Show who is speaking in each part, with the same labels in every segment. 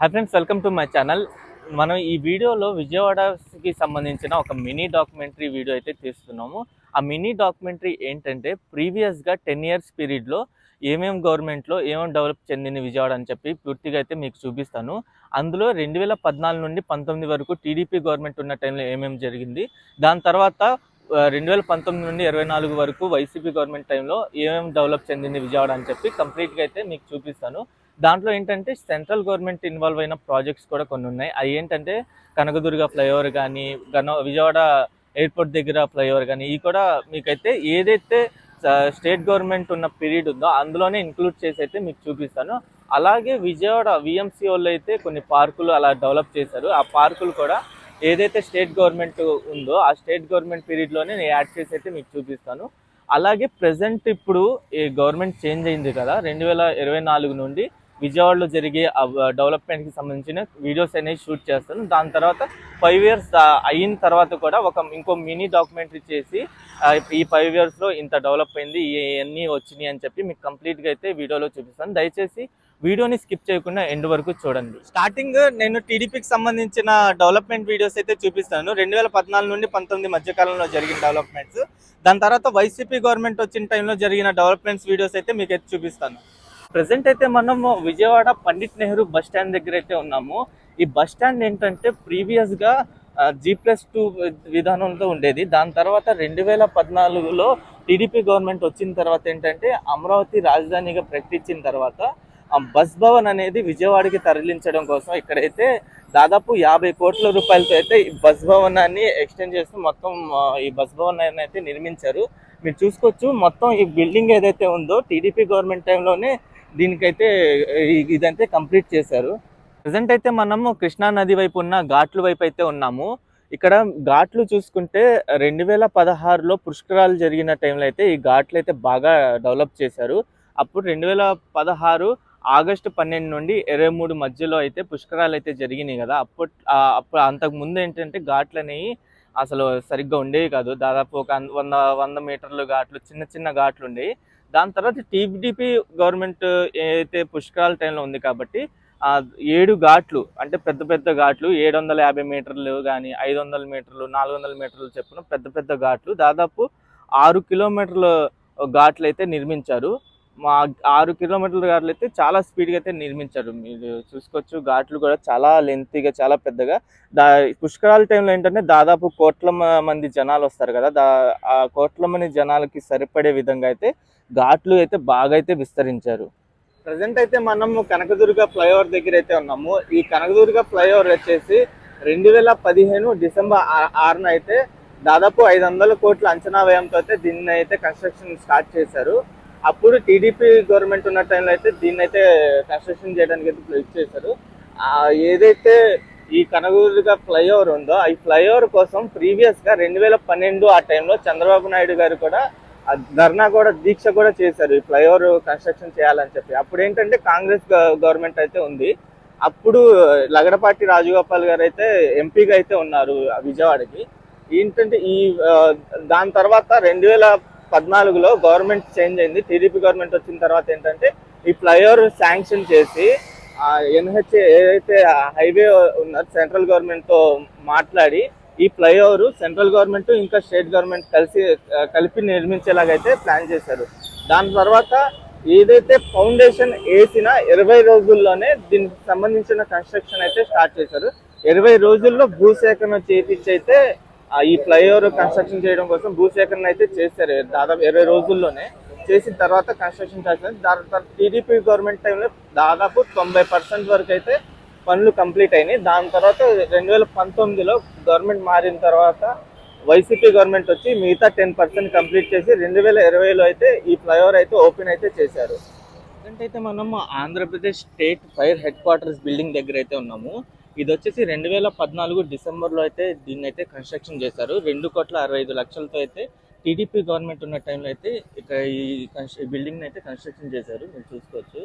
Speaker 1: Hi friends welcome to my channel మనం ఈ వీడియోలో విజయవాడకి సంబంధించిన ఒక మినీ డాక్యుమెంటరీ వీడియో అయితే తీస్తున్నాము. ఆ మినీ డాక్యుమెంటరీ ఏంటంటే ప్రీవియస్గా టెన్ ఇయర్స్ పీరియడ్లో ఏమేమి గవర్నమెంట్లో ఏమేమి డెవలప్ చెందింది విజయవాడ అని చెప్పి పూర్తిగా అయితే మీకు చూపిస్తాను. అందులో రెండు వేల పద్నాలుగు నుండి పంతొమ్మిది వరకు టీడీపీ గవర్నమెంట్ ఉన్న టైంలో ఏమేమి జరిగింది? దాని తర్వాత రెండు వేల పంతొమ్మిది నుండి ఇరవై నాలుగు వరకు వైసీపీ గవర్నమెంట్ టైంలో ఏమేమి డెవలప్ చెందింది విజయవాడ అని చెప్పి కంప్లీట్గా అయితే మీకు చూపిస్తాను. దాంట్లో ఏంటంటే సెంట్రల్ గవర్నమెంట్ ఇన్వాల్వ్ అయిన ప్రాజెక్ట్స్ కూడా కొన్ని ఉన్నాయి. అవి ఏంటంటే కనకదుర్గ ఫ్లైఓవర్ కానీ గన విజయవాడ ఎయిర్పోర్ట్ దగ్గర ఫ్లైఓవర్ కానీ ఇవి కూడా మీకైతే ఏదైతే స్టేట్ గవర్నమెంట్ ఉన్న పీరియడ్ ఉందో అందులోనే ఇంక్లూడ్ చేసి అయితే మీకు చూపిస్తాను. అలాగే విజయవాడ విఎంసీ వాళ్ళు అయితే కొన్ని పార్కులు అలా డెవలప్ చేశారు. ఆ పార్కులు కూడా ఏదైతే స్టేట్ గవర్నమెంట్ ఉందో ఆ స్టేట్ గవర్నమెంట్ పీరియడ్లోనే నేను యాడ్ చేసి అయితే మీకు చూపిస్తాను. అలాగే ప్రజెంట్ ఇప్పుడు ఈ గవర్నమెంట్ చేంజ్ అయింది కదా రెండు వేల ఇరవై నాలుగు నుండి విజయవాడలో జరిగే డెవలప్మెంట్కి సంబంధించిన వీడియోస్ అనేవి షూట్ చేస్తాను. దాని తర్వాత ఫైవ్ ఇయర్స్ అయిన తర్వాత కూడా ఒక ఇంకో మినీ డాక్యుమెంటరీ చేసి ఈ ఫైవ్ ఇయర్స్లో ఇంత డెవలప్ అయింది ఇవన్నీ వచ్చినాయి అని చెప్పి మీకు కంప్లీట్గా అయితే వీడియోలో చూపిస్తాను. దయచేసి వీడియోని స్కిప్ చేయకుండా ఎండ్ వరకు చూడండి. స్టార్టింగ్ నేను టీడీపీకి సంబంధించిన డెవలప్మెంట్ వీడియోస్ అయితే చూపిస్తాను. రెండు వేల పద్నాలుగు నుండి పంతొమ్మిది మధ్యకాలంలో జరిగిన డెవలప్మెంట్స్. దాని తర్వాత వైసీపీ గవర్నమెంట్ వచ్చిన టైంలో జరిగిన డెవలప్మెంట్స్ వీడియోస్ అయితే మీకు అయితే చూపిస్తాను. ప్రజెంట్ అయితే మనము విజయవాడ పండిట్ నెహ్రూ బస్ స్టాండ్ దగ్గర అయితే ఉన్నాము. ఈ బస్ స్టాండ్ ఏంటంటే ప్రీవియస్గా జీ ప్లస్ టూ విధానంతో ఉండేది. దాని తర్వాత రెండు వేల పద్నాలుగులో టీడీపీ గవర్నమెంట్ వచ్చిన తర్వాత ఏంటంటే అమరావతి రాజధానిగా ప్రకటించిన తర్వాత ఆ బస్ భవన్ అనేది విజయవాడకి తరలించడం కోసం ఇక్కడైతే దాదాపు యాభై కోట్ల రూపాయలతో అయితే ఈ బస్ భవనాన్ని ఎక్స్టెండ్ చేస్తూ మొత్తం ఈ బస్ భవనాన్ని అయితే నిర్మించారు. మీరు చూసుకోవచ్చు మొత్తం ఈ బిల్డింగ్ ఏదైతే ఉందో టీడీపీ గవర్నమెంట్ టైంలోనే దీనికైతే ఈ- ఇదంతే కంప్లీట్ చేశారు. ప్రజెంట్ అయితే మనము కృష్ణా నది వైపు ఉన్న ఘాట్లు వైపు అయితే ఉన్నాము. ఇక్కడ ఘాట్లు చూసుకుంటే రెండు వేల పదహారులో పుష్కరాలు జరిగిన టైంలో అయితే ఈ ఘాట్లు అయితే బాగా డెవలప్ చేశారు. అప్పుడు రెండు వేల పదహారు ఆగస్టు పన్నెండు నుండి ఇరవై మూడు మధ్యలో అయితే పుష్కరాలు అయితే జరిగినాయి కదా. అప్పుడు అప్పుడు అంతకు ముందు ఏంటంటే ఘాట్లు అనేవి అసలు సరిగ్గా ఉండేవి కాదు. దాదాపు ఒక వంద వంద మీటర్లు ఘాట్లు చిన్న చిన్న ఘాట్లు ఉండేవి. దాని తర్వాత టీడీపీ గవర్నమెంట్ ఏదైతే పుష్కరాల టైంలో ఉంది కాబట్టి ఆ ఏడు ఘాట్లు అంటే పెద్ద పెద్ద ఘాట్లు ఏడు వందల యాభై మీటర్లు కానీ ఐదు వందల మీటర్లు నాలుగు వందల మీటర్లు చెప్పున పెద్ద పెద్ద ఘాట్లు. దాదాపు ఆరు కిలోమీటర్ల ఘాట్లు అయితే నిర్మించారు. మా ఆరు కిలోమీటర్ల ఘాట్లు అయితే చాలా స్పీడ్గా అయితే నిర్మించారు. మీరు చూసుకోవచ్చు ఘాట్లు కూడా చాలా లెంతీగా చాలా పెద్దగా. దా పుష్కరాల టైంలో ఏంటంటే దాదాపు కోట్ల మంది జనాలు వస్తారు కదా దా ఆ కోట్ల మంది జనాలకి సరిపడే విధంగా అయితే ఘాట్లు అయితే బాగా అయితే విస్తరించారు. ప్రజెంట్ అయితే మనం కనకదుర్గ ఫ్లైఓవర్ దగ్గర అయితే ఉన్నాము. ఈ కనకదుర్గ ఫ్లైఓవర్ వచ్చేసి రెండు వేల పదిహేను డిసెంబర్ ఆరున అయితే దాదాపు ఐదు వందల కోట్ల అంచనా వ్యయంతో అయితే దీన్ని అయితే కన్స్ట్రక్షన్ స్టార్ట్ చేశారు. అప్పుడు టీడీపీ గవర్నమెంట్ ఉన్న టైంలో అయితే దీన్ని అయితే కన్స్ట్రక్షన్ చేయడానికి అయితే ప్లేస్ చేశారు. ఏదైతే ఈ కనకదుర్గ ఫ్లైఓవర్ ఉందో ఈ ఫ్లైఓవర్ కోసం ప్రీవియస్గా రెండు వేల పన్నెండు ఆ టైంలో చంద్రబాబు నాయుడు గారు కూడా ధర్నా కూడా దీక్ష కూడా చేశారు. ఈ ఫ్లైఓవర్ కన్స్ట్రక్షన్ చేయాలని చెప్పి. అప్పుడు ఏంటంటే కాంగ్రెస్ గవర్నమెంట్ అయితే ఉంది. అప్పుడు లగడపాటి రాజగోపాల్ గారు అయితే ఎంపీగా అయితే ఉన్నారు విజయవాడకి. ఏంటంటే ఈ దాని తర్వాత రెండు వేల పద్నాలుగులో గవర్నమెంట్ చేంజ్ అయింది. టీడీపీ గవర్నమెంట్ వచ్చిన తర్వాత ఏంటంటే ఈ ఫ్లైఓవర్ శాంక్షన్ చేసి ఎన్హెచ్ ఏదైతే హైవే ఉన్నది సెంట్రల్ గవర్నమెంట్తో మాట్లాడి ఈ ఫ్లైఓవర్ సెంట్రల్ గవర్నమెంట్ ఇంకా స్టేట్ గవర్నమెంట్ కలిసి కలిపి నిర్మించేలాగైతే ప్లాన్ చేశారు. దాని తర్వాత ఏదైతే ఫౌండేషన్ వేసిన ఇరవై రోజుల్లోనే దీనికి సంబంధించిన కన్స్ట్రక్షన్ అయితే స్టార్ట్ చేశారు. ఇరవై రోజుల్లో భూసేకరణ చేపించి అయితే ఈ ఫ్లైఓవర్ కన్స్ట్రక్షన్ చేయడం కోసం భూసేకరణ అయితే చేశారు. దాదాపు ఇరవై రోజుల్లోనే చేసిన తర్వాత కన్స్ట్రక్షన్ చేస్తారు దాని తర్వాత టీడీపీ గవర్నమెంట్ టైంలో దాదాపు తొంభై పర్సెంట్ వరకు అయితే పనులు కంప్లీట్ అయినాయి. దాని తర్వాత రెండు వేల పంతొమ్మిదిలో గవర్నమెంట్ మారిన తర్వాత వైసీపీ గవర్నమెంట్ వచ్చి మిగతా టెన్ పర్సెంట్ కంప్లీట్ చేసి రెండు వేల ఇరవైలో అయితే ఈ ఫ్లైఓవర్ అయితే ఓపెన్ అయితే చేశారు. అయితే మనం Andhra Pradesh state fire headquarters building దగ్గర అయితే ఉన్నాము. ఇది వచ్చేసి రెండు వేల పద్నాలుగు డిసెంబర్లో అయితే దీన్ని అయితే కన్స్ట్రక్షన్ చేశారు. రెండు కోట్ల అరవై ఐదు లక్షలతో అయితే టీడీపీ గవర్నమెంట్ ఉన్న టైంలో అయితే ఇక్కడ ఈ బిల్డింగ్ని అయితే కన్స్ట్రక్షన్ చేశారు. మీరు చూసుకోవచ్చు.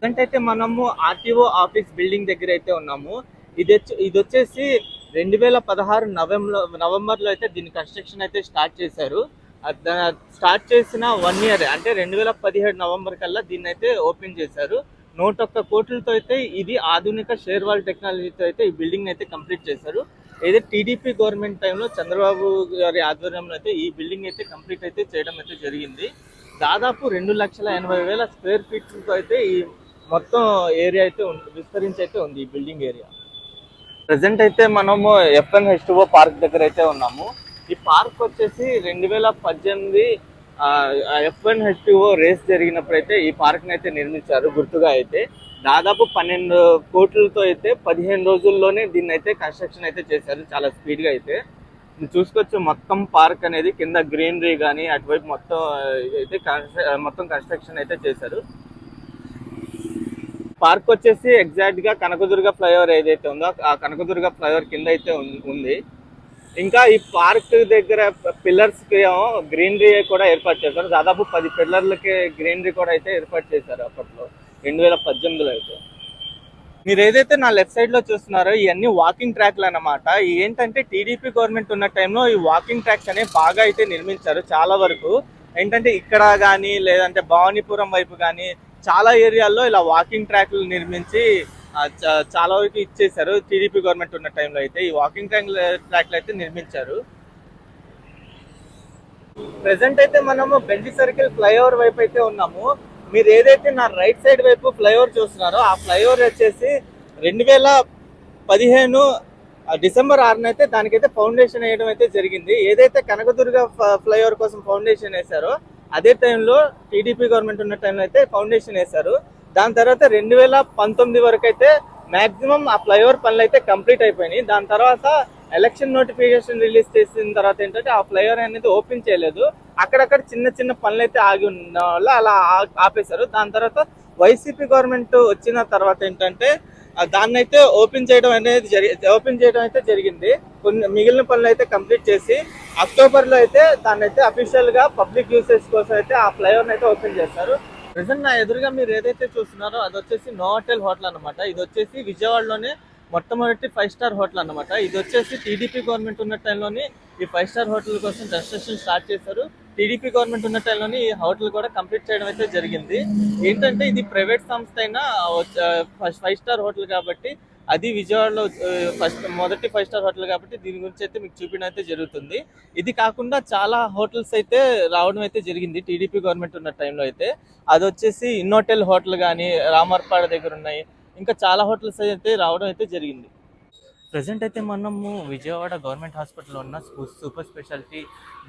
Speaker 1: ప్రజెంట్ అయితే మనము ఆర్టీఓ ఆఫీస్ బిల్డింగ్ దగ్గర అయితే ఉన్నాము. ఇది వచ్చి- ఇది వచ్చేసి రెండు వేల పదహారు నవంబర్ నవంబర్లో అయితే దీని కన్స్ట్రక్షన్ అయితే స్టార్ట్ చేశారు. స్టార్ట్ చేసిన వన్ ఇయర్ అంటే రెండు వేల పదిహేడు నవంబర్ కల్లా దీన్ని అయితే ఓపెన్ చేశారు. నూట ఒక్క కోట్లతో అయితే ఇది ఆధునిక షేర్వాల్ టెక్నాలజీతో అయితే ఈ బిల్డింగ్ అయితే కంప్లీట్ చేశారు. అయితే టీడీపీ గవర్నమెంట్ టైంలో చంద్రబాబు గారి ఆధ్వర్యంలో అయితే ఈ బిల్డింగ్ అయితే కంప్లీట్ అయితే చేయడం అయితే జరిగింది. దాదాపు రెండు లక్షల ఎనభై వేల స్క్వేర్ ఫీట్తో అయితే ఈ మొత్తం ఏరియా అయితే ఉంది విస్తరించి అయితే ఉంది ఈ బిల్డింగ్ ఏరియా ప్రజెంట్ అయితే మనము ఎఫ్ఎన్ హెచ్టుఓ పార్క్ దగ్గర అయితే ఉన్నాము. ఈ పార్క్ వచ్చేసి రెండు వేల పద్దెనిమిది ఎఫ్ఎన్ హెచ్టుఓ రేస్ జరిగినప్పుడు అయితే ఈ పార్క్ని అయితే నిర్మించారు గుర్తుగా అయితే. దాదాపు పన్నెండు కోట్లతో అయితే పదిహేను రోజుల్లోనే దీన్ని అయితే కన్స్ట్రక్షన్ అయితే చేశారు చాలా స్పీడ్గా అయితే. మీరు చూసుకోవచ్చు మొత్తం పార్క్ అనేది కింద గ్రీనరీ కానీ అటువైపు మొత్తం అయితే కన్స్ట్ర- మొత్తం కన్స్ట్రక్షన్ అయితే చేశారు. పార్క్ వచ్చేసి ఎగ్జాక్ట్గా కనకదుర్గ ఫ్లైఓవర్ ఏదైతే ఉందో ఆ కనకదుర్గ ఫ్లైఓవర్ కింద అయితే ఉంది. ఇంకా ఈ పార్క్ దగ్గర పిల్లర్స్కి ఏమో గ్రీనరీ కూడా ఏర్పాటు చేశారు. దాదాపు పది పిల్లర్లకి గ్రీనరీ కూడా అయితే ఏర్పాటు చేశారు అప్పట్లో. రెండు వేల పద్దెనిమిదిలో అయితే. మీరు ఏదైతే నా లెఫ్ట్ సైడ్లో చూస్తున్నారో ఇవన్నీ వాకింగ్ ట్రాక్లు అన్నమాట. ఏంటంటే టీడీపీ గవర్నమెంట్ ఉన్న టైంలో ఈ వాకింగ్ ట్రాక్స్ అనేవి బాగా అయితే నిర్మించారు చాలా వరకు. ఏంటంటే ఇక్కడ కానీ లేదంటే భవానీపురం వైపు కానీ చాలా ఏరియాల్లో ఇలా వాకింగ్ ట్రాక్లు నిర్మించి చాలా వరకు ఇచ్చేసారు టీడీపీ గవర్నమెంట్ ఉన్న టైంలో అయితే ఈ వాకింగ్ ట్రాక్ ట్రాక్లు అయితే నిర్మించారు. ప్రెసెంట్ అయితే మనము బెంజి సర్కిల్ ఫ్లైఓవర్ వైపు అయితే ఉన్నాము. మీరు ఏదైతే నా రైట్ సైడ్ వైపు ఫ్లైఓవర్ చూస్తున్నారో ఆ ఫ్లైఓవర్ వచ్చేసి రెండు వేల పదిహేను డిసెంబర్ ఆరున అయితే దానికైతే ఫౌండేషన్ వేయడం అయితే జరిగింది. ఏదైతే కనకదుర్గ ఫ్లైఓవర్ కోసం ఫౌండేషన్ వేశారో అదే టైంలో టీడీపీ గవర్నమెంట్ ఉన్న టైంలో అయితే ఫౌండేషన్ వేశారు. దాని తర్వాత రెండు వేల పంతొమ్మిది వరకు అయితే మాక్సిమం ఆ ఫ్లైఓవర్ పనులు అయితే కంప్లీట్ అయిపోయినాయి. దాని తర్వాత ఎలక్షన్ నోటిఫికేషన్ రిలీజ్ చేసిన తర్వాత ఏంటంటే ఆ ఫ్లైఓవర్ అనేది ఓపెన్ చేయలేదు. అక్కడక్కడ చిన్న చిన్న పనులు అయితే ఆగి ఉన్న వల్ల అలా ఆ- ఆపేశారు. దాని తర్వాత వైసీపీ గవర్నమెంట్ వచ్చిన తర్వాత ఏంటంటే దాన్ని అయితే ఓపెన్ చేయడం అనేది జరి ఓపెన్ చేయడం అయితే జరిగింది. కొన్ని మిగిలిన పనులు అయితే కంప్లీట్ చేసి అక్టోబర్లో అయితే దాన్ని అయితే అఫీషియల్గా పబ్లిక్ యూసేజ్ కోసం అయితే ఆ ఫ్లైఓవర్ అయితే ఓపెన్ చేస్తారు. ప్రజెంట్ నా ఎదురుగా మీరు ఏదైతే చూస్తున్నారో అది వచ్చేసి నోవటెల్ హోటల్ అనమాట ఇది వచ్చేసి విజయవాడలోనే మొట్టమొదటి ఫైవ్ స్టార్ హోటల్ అన్నమాట. ఇది వచ్చేసి టీడీపీ గవర్నమెంట్ ఉన్న టైంలోని ఈ ఫైవ్ స్టార్ హోటల్ కోసం కన్స్ట్రక్షన్ స్టార్ట్ చేశారు. టీడీపీ గవర్నమెంట్ ఉన్న టైంలోని ఈ హోటల్ కూడా కంప్లీట్ చేయడం అయితే జరిగింది. ఏంటంటే ఇది ప్రైవేట్ సంస్థ అయినా ఫైవ్ స్టార్ హోటల్ కాబట్టి అది విజయవాడలో ఫస్ట్ మొదటి ఫైవ్ స్టార్ హోటల్ కాబట్టి దీని గురించి అయితే మీకు చూపించడం అయితే జరుగుతుంది. ఇది కాకుండా చాలా హోటల్స్ అయితే రావడం అయితే జరిగింది టీడీపీ గవర్నమెంట్ ఉన్న టైంలో అయితే. అది వచ్చేసి ఇన్నోటెల్ హోటల్ కానీ రామర్పాడ దగ్గర ఉన్నాయి. ఇంకా చాలా హోటల్స్ అయితే రావడం అయితే జరిగింది. ప్రజెంట్ అయితే మనము విజయవాడ గవర్నమెంట్ హాస్పిటల్లో ఉన్న సూపర్ స్పెషాలిటీ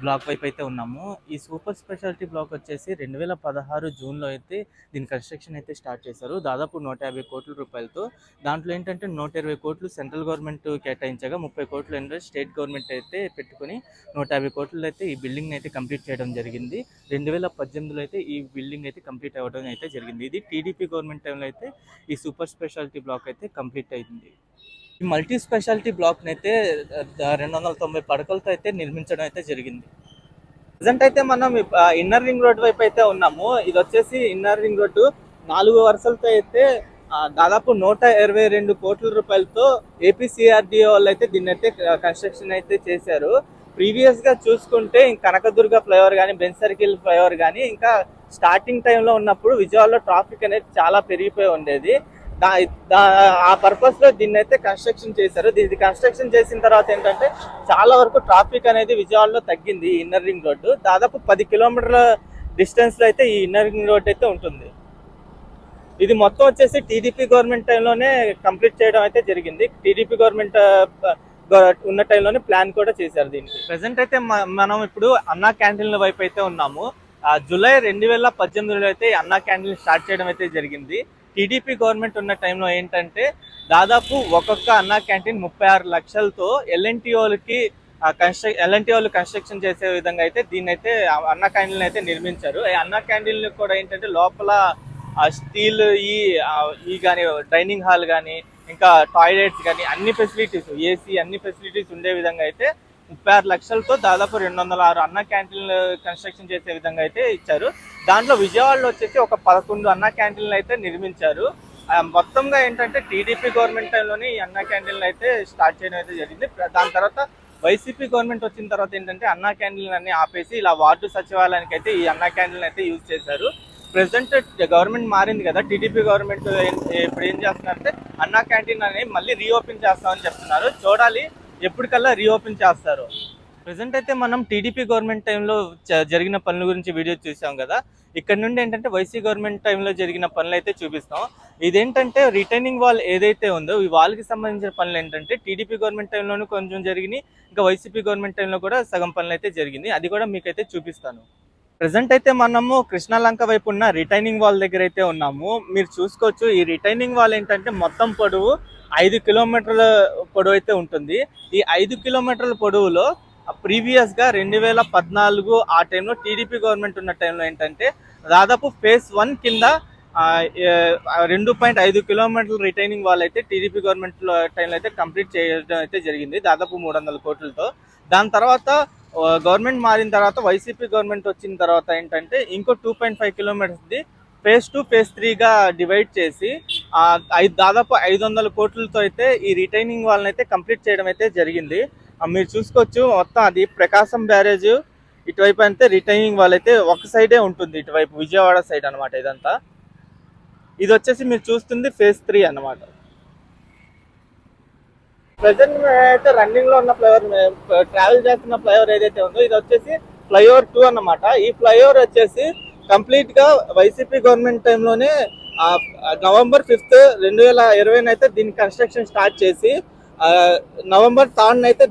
Speaker 1: బ్లాక్ వైపు అయితే ఉన్నాము. ఈ సూపర్ స్పెషాలిటీ బ్లాక్ వచ్చేసి రెండు వేల పదహారు జూన్లో అయితే దీని కన్స్ట్రక్షన్ అయితే స్టార్ట్ చేశారు. దాదాపు నూట యాభై కోట్ల రూపాయలతో. దాంట్లో ఏంటంటే నూట ఇరవై కోట్లు సెంట్రల్ గవర్నమెంట్ కేటాయించగా ముప్పై కోట్లు ఇన్వెస్ట్ స్టేట్ గవర్నమెంట్ అయితే పెట్టుకుని నూట యాభై కోట్లు అయితే ఈ బిల్డింగ్ అయితే కంప్లీట్ చేయడం జరిగింది. రెండు వేల పద్దెనిమిదిలో అయితే ఈ బిల్డింగ్ అయితే కంప్లీట్ అవ్వడం అయితే జరిగింది. ఇది టీడీపీ గవర్నమెంట్ టైంలో అయితే ఈ సూపర్ స్పెషాలిటీ బ్లాక్ అయితే కంప్లీట్ అయింది. ఈ మల్టీ స్పెషాలిటీ బ్లాక్ని అయితే రెండు వందల తొంభై పడకలతో అయితే నిర్మించడం అయితే జరిగింది. ప్రజెంట్ అయితే మనం ఇన్నర్ రింగ్ రోడ్ వైపు అయితే ఉన్నాము. ఇది వచ్చేసి ఇన్నర్ రింగ్ రోడ్డు నాలుగు వరుసలతో అయితే దాదాపు నూట ఇరవై రెండు కోట్ల రూపాయలతో ఏపీసీఆర్డీఓ వాళ్ళు అయితే దీన్ని అయితే కన్స్ట్రక్షన్ అయితే చేశారు. ప్రీవియస్గా చూసుకుంటే ఇంకా కనకదుర్గ ఫ్లైఓవర్ కానీ బెంజ్ సర్కిల్ ఫ్లైఓవర్ కానీ ఇంకా స్టార్టింగ్ టైంలో ఉన్నప్పుడు విజయవాడలో ట్రాఫిక్ అనేది చాలా పెరిగిపోయి ఉండేది. ఆ పర్పస్లో దీన్ని అయితే కన్స్ట్రక్షన్ చేశారు. దీన్ని కన్స్ట్రక్షన్ చేసిన తర్వాత ఏంటంటే చాలా వరకు ట్రాఫిక్ అనేది విజయవాడలో తగ్గింది ఈ ఇన్నర్ రింగ్ రోడ్డు. దాదాపు పది కిలోమీటర్ల డిస్టెన్స్లో అయితే ఈ ఇన్నర్ రింగ్ రోడ్ అయితే ఉంటుంది. ఇది మొత్తం వచ్చేసి టీడీపీ గవర్నమెంట్ టైంలోనే కంప్లీట్ చేయడం అయితే జరిగింది. టీడీపీ గవర్నమెంట్ ఉన్న టైంలోనే ప్లాన్ కూడా చేశారు దీనికి. ప్రజెంట్ అయితే మనం ఇప్పుడు అన్నా క్యాంటీన్ల వైపు అయితే ఉన్నాము. జూలై రెండు వేల పద్దెనిమిదిలో అయితే అన్నా క్యాంటీన్ స్టార్ట్ చేయడం అయితే జరిగింది. టీడీపీ గవర్నమెంట్ ఉన్న టైంలో ఏంటంటే దాదాపు ఒక్కొక్క అన్నా క్యాంటీన్ ముప్పై ఆరు లక్షలతో ఎల్ఎన్టీ వాళ్ళకి కన్స్ట్రక్ ఎల్ఎన్టీ వాళ్ళు కన్స్ట్రక్షన్ చేసే విధంగా అయితే దీన్ని అయితే అన్న క్యాండిల్ని అయితే నిర్మించారు. అన్న క్యాండిల్ని కూడా ఏంటంటే లోపల స్టీల్ ఈ ఈ కానీ డైనింగ్ హాల్ కానీ ఇంకా టాయిలెట్స్ కానీ అన్ని ఫెసిలిటీస్ ఏసీ అన్ని ఫెసిలిటీస్ ఉండే విధంగా అయితే ముప్పై ఆరు లక్షలతో దాదాపు రెండు వందల ఆరు అన్న క్యాంటీన్లు కన్స్ట్రక్షన్ చేసే విధంగా అయితే ఇచ్చారు. దాంట్లో విజయవాడలో వచ్చేసి ఒక పదకొండు అన్న క్యాంటీన్లు అయితే నిర్మించారు. మొత్తంగా ఏంటంటే టీడీపీ గవర్నమెంట్ టైంలోనే ఈ అన్న క్యాంటీన్లు అయితే స్టార్ట్ చేయడం అయితే జరిగింది. దాని తర్వాత వైసీపీ గవర్నమెంట్ వచ్చిన తర్వాత ఏంటంటే అన్నా క్యాంటీన్లు అన్ని ఆపేసి ఇలా వార్డు సచివాలయానికి అయితే ఈ అన్నా క్యాంటీన్లు అయితే యూజ్ చేశారు. ప్రెసెంట్ గవర్నమెంట్ మారింది కదా టీడీపీ గవర్నమెంట్ ఇప్పుడు ఏం చేస్తున్నారంటే అన్నా క్యాంటీన్ అని మళ్ళీ రీఓపెన్ చేస్తామని చెప్తున్నారు. చూడాలి ఎప్పటికల్లా రీఓపెన్ చేస్తారు. ప్రజెంట్ అయితే మనం టీడీపీ గవర్నమెంట్ టైంలో జ- జరిగిన పనుల గురించి వీడియో చూసాం కదా. ఇక్కడ నుండి ఏంటంటే వైసీ గవర్నమెంట్ టైంలో జరిగిన పనులు అయితే చూపిస్తాం. ఇదేంటంటే రిటైనింగ్ వాల్ ఏదైతే ఉందో ఈ వాల్కి సంబంధించిన పనులు ఏంటంటే టీడీపీ గవర్నమెంట్ టైంలోనూ కొంచెం జరిగినాయి. ఇంకా వైసీపీ గవర్నమెంట్ టైంలో కూడా సగం పనులు అయితే జరిగింది. అది కూడా మీకైతే చూపిస్తాను. ప్రజెంట్ అయితే మనము కృష్ణాలంక వైపు ఉన్న రిటైనింగ్ వాల్ దగ్గర అయితే ఉన్నాము. మీరు చూసుకోవచ్చు ఈ రిటైనింగ్ వాల్ ఏంటంటే మొత్తం పొడవు ఐదు కిలోమీటర్ల పొడవు అయితే ఉంటుంది. ఈ ఐదు కిలోమీటర్ల పొడవులో ప్రీవియస్గా రెండు వేల పద్నాలుగు ఆ టైంలో టీడీపీ గవర్నమెంట్ ఉన్న టైంలో ఏంటంటే దాదాపు ఫేజ్ వన్ కింద రెండు పాయింట్ ఐదు కిలోమీటర్ల రిటైనింగ్ వాల్ అయితే టీడీపీ గవర్నమెంట్ టైంలో అయితే కంప్లీట్ చేయడం అయితే జరిగింది. దాదాపు మూడు వందల కోట్లతో. దాని తర్వాత గవర్నమెంట్ మారిన తర్వాత వైసీపీ గవర్నమెంట్ వచ్చిన తర్వాత ఏంటంటే ఇంకో టూ పాయింట్ ఫైవ్ కిలోమీటర్స్ది ఫేజ్ టూ ఫేజ్ త్రీగా డివైడ్ చేసి ఐదు దాదాపు ఐదు వందల కోట్లతో అయితే ఈ రిటైనింగ్ వాళ్ళని అయితే కంప్లీట్ చేయడం అయితే జరిగింది. మీరు చూసుకోవచ్చు మొత్తం అది ప్రకాశం బ్యారేజ్ ఇటువైపు అయితే రిటైనింగ్ వాళ్ళైతే ఒక సైడే ఉంటుంది ఇటువైపు విజయవాడ సైడ్ అనమాట ఇదంతా. ఇది వచ్చేసి మీరు చూస్తుంది ఫేజ్ త్రీ అన్నమాట. ప్రజెంట్ అయితే రన్నింగ్లో ఉన్న ఫ్లైఓవర్ ట్రావెల్ eh, చేస్తున్న ఫ్లైఓవర్ ఏదైతే ఉందో ఇది వచ్చేసి ఫ్లైఓవర్ టూ అన్నమాట. ఈ ఫ్లైఓవర్ వచ్చేసి కంప్లీట్గా వైసీపీ గవర్నమెంట్ టైంలోనే నవంబర్ ఫిఫ్త్ రెండు వేల ఇరవై అయితే దీని కన్స్ట్రక్షన్ స్టార్ట్ చేసి నవంబర్ థర్డ్ అయితే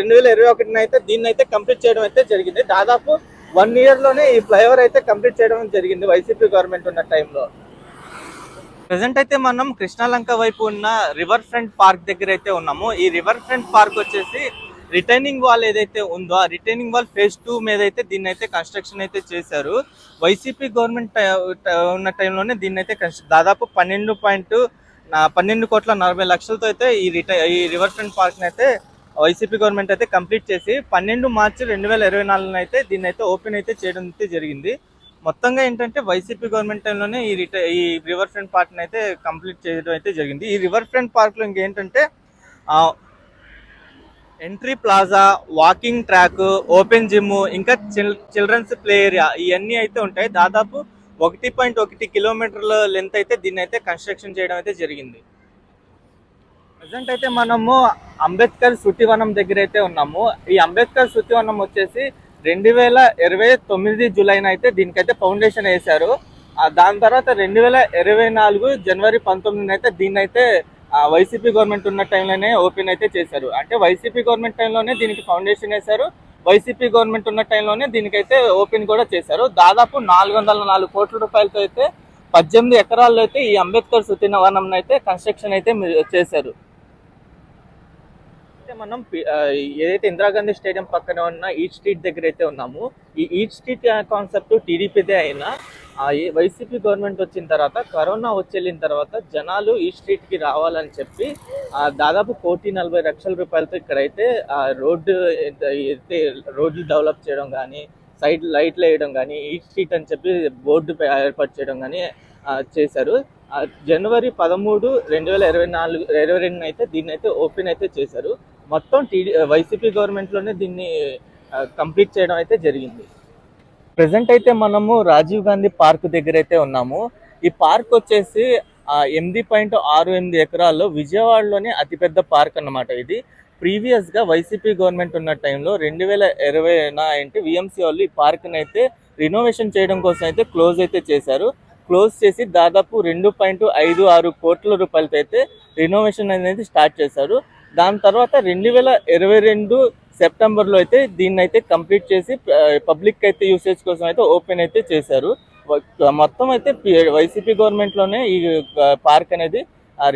Speaker 1: రెండు వేల ఇరవై ఒకటిన అయితే దీన్ని అయితే కంప్లీట్ చేయడం అయితే జరిగింది. దాదాపు వన్ ఇయర్లోనే ఈ ఫ్లైఓవర్ అయితే కంప్లీట్ చేయడం జరిగింది వైసీపీ గవర్నమెంట్ ఉన్న టైంలో ప్రజెంట్ అయితే మనం కృష్ణాలంక వైపు ఉన్న రివర్ ఫ్రంట్ పార్క్ దగ్గర అయితే ఉన్నాము. ఈ రివర్ ఫ్రంట్ పార్క్ వచ్చేసి రిటైనింగ్ వాల్ ఏదైతే ఉందో ఆ రిటైనింగ్ వాల్ ఫేజ్ టూ మీద అయితే దీన్ని అయితే కన్స్ట్రక్షన్ అయితే చేశారు వైసీపీ గవర్నమెంట్ ఉన్న టైంలోనే దీన్ని అయితే దాదాపు పన్నెండు పాయింట్ పన్నెండు కోట్ల నలభై లక్షలతో అయితే ఈ రిటై ఈ రివర్ ఫ్రంట్ పార్క్ని అయితే వైసీపీ గవర్నమెంట్ అయితే కంప్లీట్ చేసి పన్నెండు మార్చి రెండు వేల ఇరవై నాలుగున అయితే దీన్ని అయితే ఓపెన్ అయితే చేయడం అయితే జరిగింది. మొత్తంగా ఏంటంటే వైసీపీ గవర్నమెంట్ టైంలోనే ఈ రిట ఈ రివర్ ఫ్రంట్ పార్క్ని అయితే కంప్లీట్ చేయడం అయితే జరిగింది. ఈ రివర్ ఫ్రంట్ పార్క్లో ఇంకేంటంటే entry plaza walking track open gym ఇంకా చిల్ చిల్డ్రన్స్ ప్లే ఏరియా ఇవన్నీ అయితే ఉంటాయి. దాదాపు ఒకటి పాయింట్ ఒకటి కిలోమీటర్ల లెంత్ అయితే దీన్ని అయితే కన్స్ట్రక్షన్ చేయడం అయితే జరిగింది. ప్రజెంట్ అయితే మనము అంబేద్కర్ శృతివనం దగ్గర అయితే ఉన్నాము. ఈ అంబేద్కర్ శృతివనం వచ్చేసి రెండు వేల ఇరవై తొమ్మిది జూలైన అయితే దీనికైతే ఫౌండేషన్ వేశారు. దాని తర్వాత రెండు వేల ఇరవై నాలుగు జనవరి పంతొమ్మిదిన అయితే దీన్ని అయితే వైసీపీ గవర్నమెంట్ ఉన్న టైంలోనే ఓపెన్ అయితే చేశారు. అంటే వైసీపీ గవర్నమెంట్ టైంలోనే దీనికి ఫౌండేషన్ వేశారు. వైసీపీ గవర్నమెంట్ ఉన్న టైంలోనే దీనికైతే ఓపెన్ కూడా చేశారు. దాదాపు నాలుగు వందల నాలుగు కోట్ల రూపాయలతో అయితే పద్దెనిమిది ఎకరాల్లో అయితే ఈ అంబేద్కర్ సుతీనవనం అయితే కన్స్ట్రక్షన్ అయితే మీ- చేశారు. మనం ఏదైతే ఇందిరాగాంధీ స్టేడియం పక్కన ఉన్న ఈచ్ స్ట్రీట్ దగ్గర అయితే ఉన్నాము ఈ ఈట్ స్ట్రీట్ కాన్సెప్ట్ టీడీపీదే అయినా ఈ వైసీపీ గవర్నమెంట్ వచ్చిన తర్వాత కరోనా వచ్చేళ్ళిన తర్వాత జనాలు ఈ స్ట్రీట్కి రావాలని చెప్పి దాదాపు కోటి నలభై లక్షల రూపాయలతో ఇక్కడైతే రోడ్డు అయితే రోడ్లు డెవలప్ చేయడం కానీ సైడ్ లైట్లు వేయడం కానీ ఈ స్ట్రీట్ అని చెప్పి బోర్డు ఏర్పాటు చేయడం కానీ చేశారు. జనవరి పదమూడు రెండు వేల ఇరవై నాలుగు ఇరవై రెండు అయితే దీన్ని అయితే ఓపెన్ అయితే చేశారు. మొత్తం టీడీ వైసీపీ గవర్నమెంట్లోనే దీన్ని కంప్లీట్ చేయడం అయితే జరిగింది. ప్రజెంట్ అయితే మనము రాజీవ్ గాంధీ పార్క్ దగ్గర అయితే ఉన్నాము. ఈ పార్క్ వచ్చేసి ఎనిమిది పాయింట్ ఆరు ఎనిమిది ఎకరాల్లో విజయవాడలోనే అతిపెద్ద పార్క్ అన్నమాట ఇది. ప్రీవియస్గా వైసీపీ గవర్నమెంట్ ఉన్న టైంలో రెండు వేల ఇరవై ఏంటి విఎంసీ వాళ్ళు ఈ పార్క్ని అయితే రినోవేషన్ చేయడం కోసం అయితే క్లోజ్ అయితే చేశారు. క్లోజ్ చేసి దాదాపు రెండు పాయింట్ ఐదు ఆరు కోట్ల రూపాయలతో అయితే రినోవేషన్ అనేది స్టార్ట్ చేశారు. దాని తర్వాత రెండు వేల ఇరవై రెండు సెప్టెంబర్లో అయితే దీన్ని అయితే కంప్లీట్ చేసి పబ్లిక్ అయితే యూసేజ్ కోసం అయితే ఓపెన్ అయితే చేశారు. మొత్తం అయితే వైసీపీ గవర్నమెంట్లోనే ఈ పార్క్ అనేది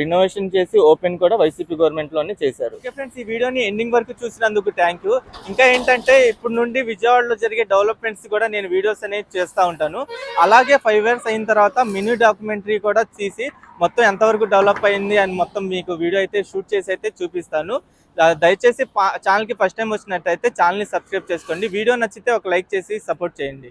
Speaker 1: రినోవేషన్ చేసి ఓపెన్ కూడా వైసీపీ గవర్నమెంట్లోనే చేశారు. ఓకే ఫ్రెండ్స్ ఈ వీడియోని ఎండింగ్ వరకు చూసినందుకు థ్యాంక్ యూ ఇంకా ఏంటంటే ఇప్పుడు నుండి విజయవాడలో జరిగే డెవలప్మెంట్స్ కూడా నేను వీడియోస్ అనేవి చేస్తూ ఉంటాను. అలాగే ఫైవ్ ఇయర్స్ అయిన తర్వాత మినీ డాక్యుమెంటరీ కూడా తీసి మొత్తం ఎంతవరకు డెవలప్ అయింది అని మొత్తం మీకు వీడియో అయితే షూట్ చేసి అయితే చూపిస్తాను. దయచేసి ఛానల్కి ఫస్ట్ టైం వచ్చినట్టయితే ఛానల్ని సబ్స్క్రైబ్ చేసుకోండి. వీడియో నచ్చితే ఒక లైక్ చేసి సపోర్ట్ చేయండి.